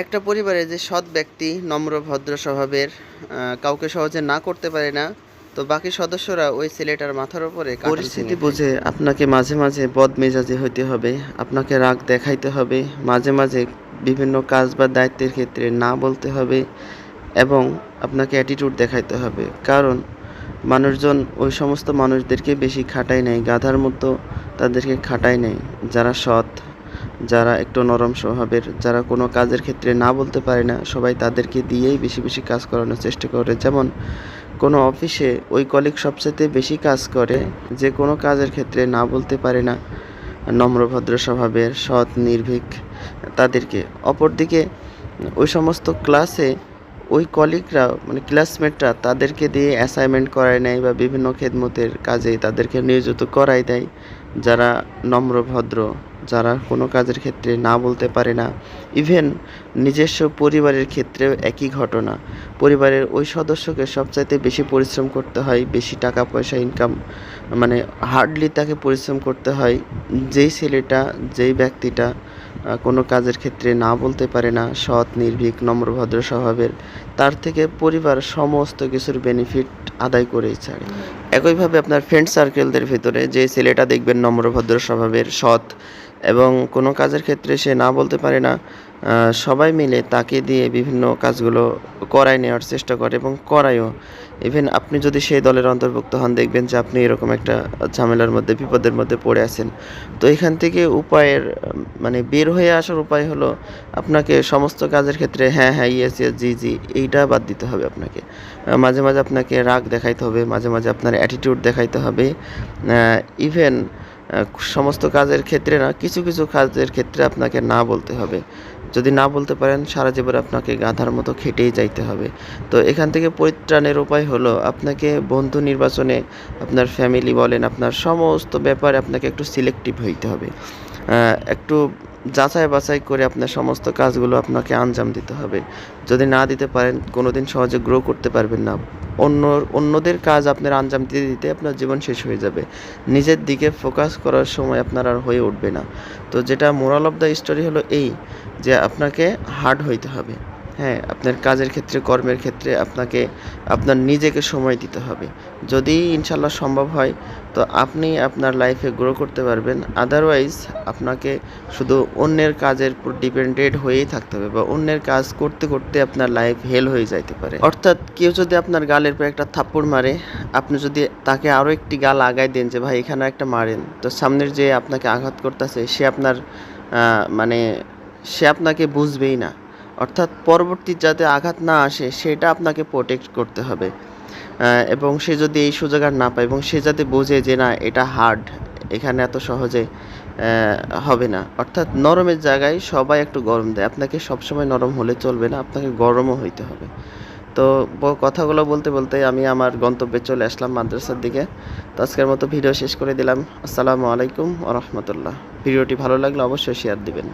একটা পরিবারে যে সৎ ব্যক্তি, নম্র, ভদ্র স্বভাবের কাউকে সহজে না করতে পারে না, তো বাকি সদস্যরা ওই ছেলেটার মাথার উপরে পরিস্থিতি বুঝে আপনাকে মাঝে মাঝে বদমেজাজি হইতে হবে, আপনাকে রাগ দেখাইতে হবে, মাঝে মাঝে বিভিন্ন কাজ বা দায়িত্বের ক্ষেত্রে না বলতে হবে এবং আপনাকে অ্যাটিটিউড দেখাইতে হবে। কারণ মানুষজন ওই সমস্ত মানুষদেরকে বেশি খাটায় নেয়, গাধার মতো তাদেরকে খাটায় নেয়, যারা সৎ। যারা একটু নরম স্বভাবের, যারা কোনো কাজের ক্ষেত্রে না বলতে পারে না, সবাই তাদেরকে দিয়েই বেশি বেশি কাজ করানোর চেষ্টা করে। যেমন, কোনো অফিসে ওই কলিগ সবচেয়ে বেশি কাজ করে, যে কোনো কাজের ক্ষেত্রে না বলতে পারে না, নম্র, ভদ্র স্বভাবের, সৎ, নির্ভীক তাদেরকে। অপরদিকে, ওই সমস্ত ক্লাসে ওই কলিগরা মানে ক্লাসমেটরা তাদেরকে দিয়ে অ্যাসাইনমেন্ট করায় নেয় বা বিভিন্ন খেদমতের কাজে তাদেরকে নিয়োজিত করাই দেয়। যারা নম্র, ভদ্র যারা কোনো কাজের ক্ষেত্রে না বলতে পারে না ইভেন নিজস্ব পরিবারের ক্ষেত্রেও একই ঘটনা। পরিবারের ওই সদস্যকে সবচাইতে বেশি পরিশ্রম করতে হয় বেশি টাকা পয়সা ইনকাম মানে হার্ডলি তাকে পরিশ্রম করতে হয় যেই ছেলেটা যেই ব্যক্তিটা কোনো কাজের ক্ষেত্রে না বলতে পারে না সৎ নির্ভীক নম্রভদ্র স্বভাবের তার থেকে পরিবার সমস্ত কিছুর বেনিফিট আদায় করেই ছাড়ে। একইভাবে আপনার ফ্রেন্ড সার্কেলদের ভিতরে যে ছেলেটা দেখবেন নম্রভদ্র স্বভাবের সৎ এবং কোনো কাজের ক্ষেত্রে সে না বলতে পারে না সবাই মিলে তাকে দিয়ে বিভিন্ন কাজগুলো করায় নেওয়ার চেষ্টা করে এবং করায়ও। ইভেন আপনি যদি সেই দলের অন্তর্ভুক্ত হন, দেখবেন যে আপনি এরকম একটা ঝামেলার মধ্যে, বিপদের মধ্যে পড়ে আছেন। তো এখান থেকে উপায়ের মানে বের হয়ে আসার উপায় হলো আপনাকে সমস্ত কাজের ক্ষেত্রে হ্যাঁ হ্যাঁ ইয়েস ইয়েস জি জি, এইটা বাদ দিতে হবে আপনাকে। মাঝে মাঝে আপনাকে রাগ দেখাইতে হবে, মাঝে মাঝে আপনার অ্যাটিটিউড দেখাইতে হবে। ইভেন সমস্ত কাজের ক্ষেত্রে না, কিছু কিছু কাজের ক্ষেত্রে আপনাকে না বলতে হবে। যদি না বলতে পারেন, সারা জীবন আপনাকে গাধার মতো খেটেই যাইতে হবে। তো এখান থেকে পরিত্রাণের উপায় হলো, আপনাকে বন্ধু নির্বাচনে আপনার ফ্যামিলি বলেন, আপনার সমস্ত ব্যাপারে আপনাকে একটু সিলেক্টিভ হইতে হবে। একটু যাচাই বাছাই করে আপনার সমস্ত কাজগুলো আপনাকে আঞ্জাম দিতে হবে। যদি না দিতে পারেন কোনো দিন সহজে গ্রো করতে পারবেন না। অন্য, অন্যদের কাজ আপনার আঞ্জাম দিতে দিতে আপনার জীবন শেষ হয়ে যাবে। নিজের দিকে ফোকাস করার সময় আপনার আর হয়ে উঠবে না। তো যেটা মোরাল অফ দ্য স্টোরি হলো এই, যে আপনাকে হার্ড হইতে হবে। হ্যাঁ আপনার কাজের ক্ষেত্রে, কর্মের ক্ষেত্রে আপনাকে, আপনার নিজেকে সময় দিতে হবে। যদি ইনশাল্লাহ সম্ভব হয়, তো আপনি আপনার লাইফে গ্রো করতে পারবেন। আদারওয়াইজ আপনাকে শুধু অন্যের কাজের উপর ডিপেন্ডেড হয়েই থাকতে হবে বা অন্যের কাজ করতে করতে আপনার লাইফ হেল হয়ে যাইতে পারে। অর্থাৎ কেউ যদি আপনার গালের পর একটা থাপ্পড় মারে, আপনি যদি তাকে আরও একটি গাল আগায় দেন যে, ভাই এখানে একটা মারেন। তো সামনের যে আপনাকে আঘাত করতেছে, সে আপনার মানে সে আপনাকে বুঝবেই না। অর্থাৎ পরবর্তী যাতে আঘাত না আসে, সেটা আপনাকে প্রোটেক্ট করতে হবে। এবং সে যদি এই সুযোগ আর না পায় এবং সে যাতে বোঝে যে না, এটা হার্ড এখানে এত সহজে হবে না। অর্থাৎ নরমের জায়গায় সবাই একটু গরম দেয়। আপনাকে সবসময় নরম হলে চলবে না, আপনাকে গরমও হইতে হবে। তো কথাগুলো বলতে বলতে আমি আমার গন্তব্যে চলে আসলাম মাদ্রাসার দিকে। তো আজকের মতো ভিডিও শেষ করে দিলাম। আসসালামু আলাইকুম ওরহমতুল্লাহ ভিডিওটি ভালো লাগলে অবশ্যই শেয়ার দিবেন।